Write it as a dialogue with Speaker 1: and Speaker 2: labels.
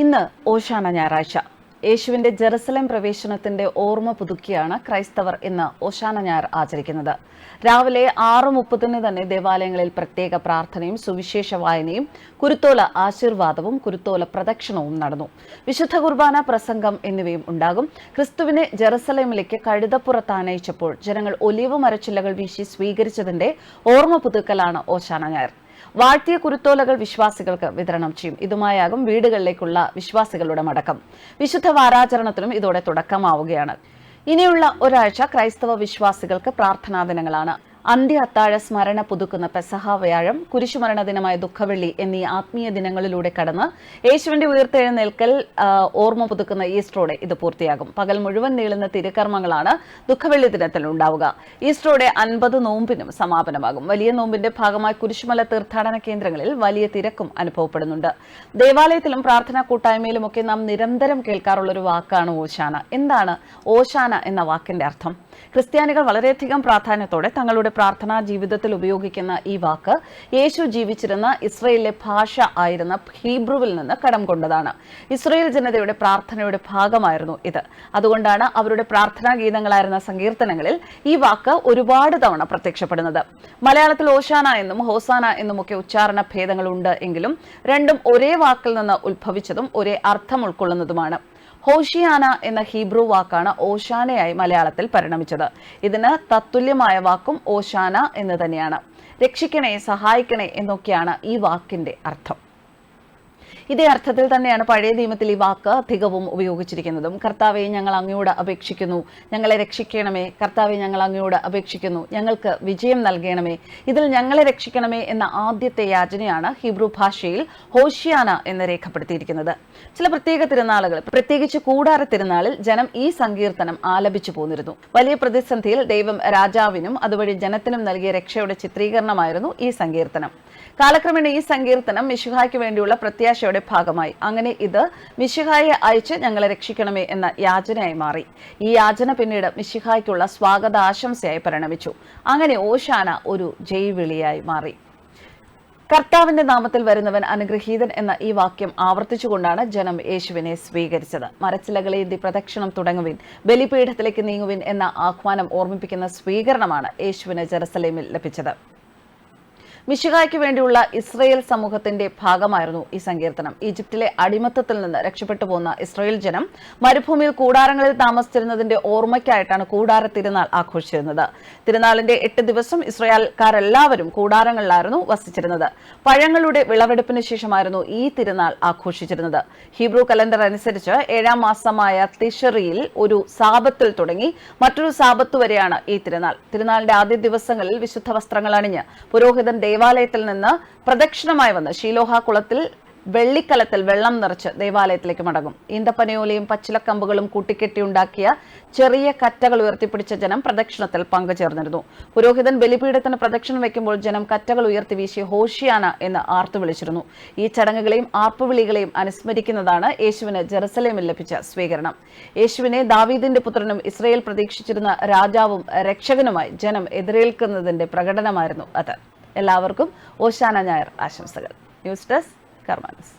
Speaker 1: ഇന്ന് ഓശാന ഞായറാഴ്ച. യേശുവിന്റെ ജെറുസലേം പ്രവേശനത്തിന്റെ ഓർമ്മ പുതുക്കിയാണ് ക്രൈസ്തവർ ഇന്ന് ഓശാന ഞായർ ആചരിക്കുന്നത്. രാവിലെ ആറ് മുപ്പതിന് തന്നെ ദേവാലയങ്ങളിൽ പ്രത്യേക പ്രാർത്ഥനയും സുവിശേഷ വായനയും കുരുത്തോല ആശീർവാദവും കുരുത്തോല പ്രദക്ഷിണവും നടന്നു. വിശുദ്ധ കുർബാന പ്രസംഗം എന്നിവയും ഉണ്ടാകും. ക്രിസ്തുവിനെ ജെറുസലേമിലേക്ക് കഴുതപ്പുറത്ത് ആനയിച്ചപ്പോൾ ജനങ്ങൾ ഒലിവ് മരച്ചില്ലകൾ വീശി സ്വീകരിച്ചതിന്റെ ഓർമ്മ പുതുക്കലാണ് ഓശാന ഞായർ. വാഴ്ത്തിയ കുരുത്തോലകൾ വിശ്വാസികൾക്ക് വിതരണം ചെയ്യും. ഇതുമായാകും വീടുകളിലേക്കുള്ള വിശ്വാസികളുടെ മടക്കം. വിശുദ്ധ വാരാചരണത്തിനും ഇതോടെ തുടക്കമാവുകയാണ്. ഇനിയുള്ള ഒരാഴ്ച ക്രൈസ്തവ വിശ്വാസികൾക്ക് പ്രാർത്ഥനാ ദിനങ്ങളാണ് അന്ത്യ അത്താഴ സ്മരണ പുതുക്കുന്ന പെസഹ വ്യാഴം കുരിശുമരണ ദിനമായ ദുഃഖവെള്ളി എന്നീ ആത്മീയ ദിനങ്ങളിലൂടെ കടന്ന് യേശുവിന്റെ ഉയർത്തെഴുന്നേൽക്കൽ ഓർമ്മ പുതുക്കുന്ന ഈസ്റ്ററോടെ ഇത് പൂർത്തിയാകും. പകൽ മുഴുവൻ നീളുന്ന തിരുക്കർമ്മങ്ങളാണ് ദുഃഖവെള്ളി ദിനത്തിൽ ഉണ്ടാവുക. ഈസ്റ്ററോടെ അൻപത് നോമ്പിനും സമാപനമാകും. വലിയ നോമ്പിന്റെ ഭാഗമായി കുരിശുമല തീർത്ഥാടന കേന്ദ്രങ്ങളിൽ വലിയ തിരക്കും അനുഭവപ്പെടുന്നുണ്ട്. ദേവാലയത്തിലും പ്രാർത്ഥനാ കൂട്ടായ്മയിലുമൊക്കെ നാം നിരന്തരം കേൾക്കാറുള്ള ഒരു വാക്കാണ് ഓശാന. എന്താണ് ഓശാന എന്ന വാക്കിന്റെ അർത്ഥം? ക്രിസ്ത്യാനികൾ വളരെയധികം പ്രാധാന്യത്തോടെ തങ്ങളുടെ പ്രാർത്ഥനാ ജീവിതത്തിൽ ഉപയോഗിക്കുന്ന ഈ വാക്ക് യേശു ജീവിച്ചിരുന്ന ഇസ്രയേലിലെ ഭാഷ ആയിരുന്ന ഹീബ്രുവിൽ നിന്ന് കടം കൊണ്ടതാണ്. ഇസ്രയേൽ ജനതയുടെ പ്രാർത്ഥനയുടെ ഭാഗമായിരുന്നു ഇത്. അതുകൊണ്ടാണ് അവരുടെ പ്രാർത്ഥനാ ഗീതങ്ങളായിരുന്ന സങ്കീർത്തനങ്ങളിൽ ഈ വാക്ക് ഒരുപാട് തവണ പ്രത്യക്ഷപ്പെടുന്നത്. മലയാളത്തിൽ ഓശാന എന്നും ഹോസാന എന്നുമൊക്കെ ഉച്ചാരണ ഭേദങ്ങളുണ്ട് എങ്കിലും രണ്ടും ഒരേ വാക്കിൽ നിന്ന് ഉത്ഭവിച്ചതും ഒരേ അർത്ഥം ഉൾക്കൊള്ളുന്നതുമാണ്. ഹോഷിയാന എന്ന ഹീബ്രു വാക്കാണ് ഓശാനയായി മലയാളത്തിൽ പരിണമിച്ചത്. ഇതിന് തത്തുല്യമായ വാക്കും ഓശാന എന്ന് തന്നെയാണ്. രക്ഷിക്കണേ സഹായിക്കണേ എന്നൊക്കെയാണ് ഈ വാക്കിന്റെ അർത്ഥം. ഇതേ അർത്ഥത്തിൽ തന്നെയാണ് പഴയ നിയമത്തിൽ ഈ വാക്ക് അധികവും ഉപയോഗിച്ചിരിക്കുന്നതും. കർത്താവെ ഞങ്ങൾ അങ്ങയോട് അപേക്ഷിക്കുന്നു. ഞങ്ങളെ രക്ഷിക്കണമേ. കർത്താവെ ഞങ്ങൾ അങ്ങയോട് അപേക്ഷിക്കുന്നു. ഞങ്ങൾക്ക് വിജയം നൽകണമേ. ഇതിൽ ഞങ്ങളെ രക്ഷിക്കണമേ എന്ന ആദ്യത്തെ യാചനയാണ് ഹിബ്രു ഭാഷയിൽ ഹോഷിയാന എന്ന് രേഖപ്പെടുത്തിയിരിക്കുന്നത്. ചില പ്രത്യേക തിരുനാളുകൾ പ്രത്യേകിച്ച് കൂടാര തിരുനാളിൽ ജനം ഈ സങ്കീർത്തനം ആലപിച്ചു പോന്നിരുന്നു. വലിയ പ്രതിസന്ധിയിൽ ദൈവം രാജാവിനും അതുവഴി ജനത്തിനും നൽകിയ രക്ഷയുടെ ചിത്രീകരണമായിരുന്നു ഈ സങ്കീർത്തനം. കാലക്രമേണ ഈ സങ്കീർത്തനം മിശുഹായ്ക്ക് വേണ്ടിയുള്ള പ്രത്യാശയുടെ ഭാഗമായി. അങ്ങനെ ഇത് മിശിഹായെ അയച്ച് ഞങ്ങളെ രക്ഷിക്കണമേ എന്ന യാചനയായി മാറി. ഈ യാചന പിന്നീട് മിശുഹായ്ക്കുള്ള സ്വാഗതാശംസയായി പരിണമിച്ചു. അങ്ങനെ ഓശാന ഒരു ജയ്വിളിയായി മാറി. കർത്താവിന്റെ നാമത്തിൽ വരുന്നവൻ അനുഗ്രഹീതൻ എന്ന ഈ വാക്യം ആവർത്തിച്ചുകൊണ്ടാണ് ജനം യേശുവിനെ സ്വീകരിച്ചത്. മരച്ചിലകളേന്തി പ്രദക്ഷിണം തുടങ്ങുവിൻ ബലിപീഠത്തിലേക്ക് നീങ്ങുവിൻ എന്ന ആഹ്വാനം ഓർമ്മിപ്പിക്കുന്ന സ്വീകരണമാണ് യേശുവിന് ജെറുസലേമിൽ ലഭിച്ചത്. മിശിഹായ്ക്ക് വേണ്ടിയുള്ള ഇസ്രയേൽ സമൂഹത്തിന്റെ ഭാഗമായിരുന്നു ഈ സങ്കീർത്തനം. ഈജിപ്തിലെ അടിമത്തത്തിൽ നിന്ന് രക്ഷപ്പെട്ടു പോകുന്ന ഇസ്രയേൽ ജനം മരുഭൂമിയിൽ കൂടാരങ്ങളിൽ താമസിച്ചിരുന്നതിന്റെ ഓർമ്മയ്ക്കായിട്ടാണ് കൂടാര തിരുനാൾ ആഘോഷിച്ചിരുന്നത്. തിരുനാളിന്റെ എട്ട് ദിവസം ഇസ്രയേൽക്കാരെല്ലാവരും കൂടാരങ്ങളിലായിരുന്നു വസിച്ചിരുന്നത്. പഴങ്ങളുടെ വിളവെടുപ്പിന് ശേഷമായിരുന്നു ഈ തിരുനാൾ ആഘോഷിച്ചിരുന്നത്. ഹീബ്രു കലണ്ടർ അനുസരിച്ച് ഏഴാം മാസമായ തിഷറിയിൽ ഒരു സാപത്തിൽ തുടങ്ങി മറ്റൊരു സാപത്ത് വരെയാണ് ഈ തിരുനാൾ. തിരുനാളിന്റെ ആദ്യ ദിവസങ്ങളിൽ വിശുദ്ധ വസ്ത്രങ്ങൾ അണിഞ്ഞ് പുരോഹിതൻ ദേവാലയത്തിൽ നിന്ന് പ്രദക്ഷിണമായി വന്ന് ശീലോഹ കുളത്തിൽ വെള്ളിക്കലത്തിൽ വെള്ളം നിറച്ച് ദേവാലയത്തിലേക്ക് മടങ്ങും. ഈന്തപ്പനയോലയും പച്ചിലക്കമ്പുകളും കൂട്ടിക്കെട്ടിയുണ്ടാക്കിയ ചെറിയ കറ്റകൾ ഉയർത്തിപ്പിടിച്ച ജനം പ്രദക്ഷിണത്തിൽ പങ്കുചേർന്നിരുന്നു. പുരോഹിതൻ ബലിപീഠത്തിന് പ്രദക്ഷിണം വയ്ക്കുമ്പോൾ ജനം കറ്റകൾ ഉയർത്തി വീശി ഹോഷിയാന എന്ന് ആർത്തു വിളിച്ചിരുന്നു. ഈ ചടങ്ങുകളെയും ആർപ്പുവിളികളെയും അനുസ്മരിക്കുന്നതാണ് യേശുവിന് ജെറുസലേമിൽ ലഭിച്ച സ്വീകരണം. യേശുവിനെ ദാവീദിന്റെ പുത്രനും ഇസ്രയേൽ പ്രതീക്ഷിച്ചിരുന്ന രാജാവും രക്ഷകനുമായി ജനം എതിരേൽക്കുന്നതിന്റെ പ്രകടനമായിരുന്നു അത്. എല്ലാവർക്കും ഓശാന ഞായർ ആശംസകൾ. News desk കർമാനസ്.